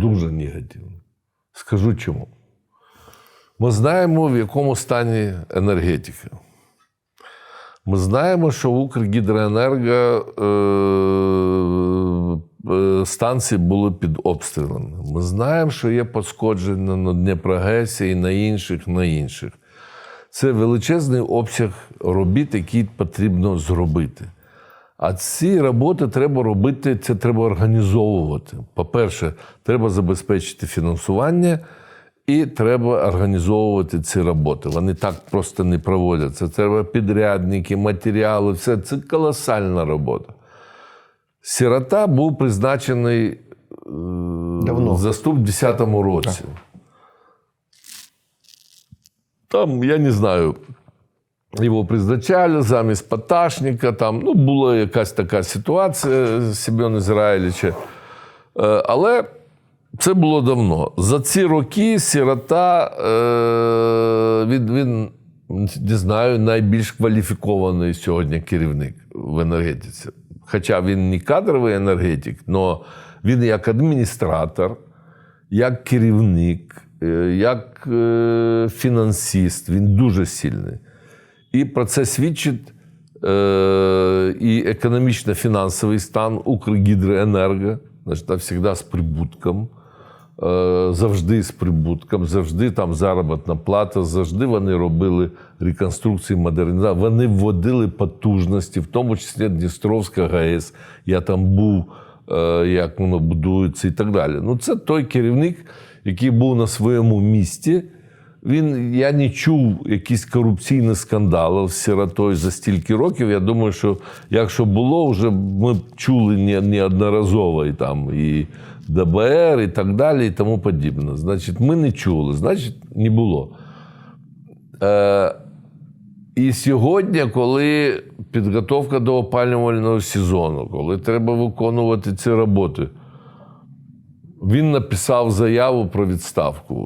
дуже негативно. Скажу чому. Ми знаємо, в якому стані енергетика. Ми знаємо, що в Укргідроенерго е, е, станції були під обстрілами. Ми знаємо, що є пошкодження на Дніпрогесі і на інших, на інших. Це величезний обсяг робіт, які потрібно зробити. А ці роботи треба робити, це треба організовувати. По-перше, треба забезпечити фінансування, і треба організовувати ці роботи. Вони так просто не проводяться. Треба підрядники, матеріали, все це колосальна робота. Сирота був призначений е, Давно. заступ в 10-му році. Там, я не знаю, його призначали замість Поташника. Там ну, була якась така ситуація Семена Ізраїльовича. Е, Але це було давно. За ці роки сирота, е, він, він не знаю, найбільш кваліфікований сьогодні керівник в енергетиці. Хоча він не кадровий енергетик, але він як адміністратор, як керівник, е, як фінансист, він дуже сильний. І про це свідчить е, і економічно-фінансовий стан Укргідроенерго, значить, завжди з прибутком, е, завжди з прибутком, завжди там заробітна плата, завжди вони робили реконструкції, модернізацію, вони вводили потужності, в тому числі Дністровська ГАЕС. Я там був, е, як воно будується і так далі. Ну, це той керівник, який був на своєму місці. Він, я не чув якісь корупційні скандали з сиротою за стільки років. Я думаю, що якщо було, вже ми чули не, неодноразово і там і ДБР, і так далі, і тому подібне. Значить, ми не чули, значить, не було. Е, і сьогодні, коли підготовка до опалювального сезону, коли треба виконувати ці роботи, він написав заяву про відставку.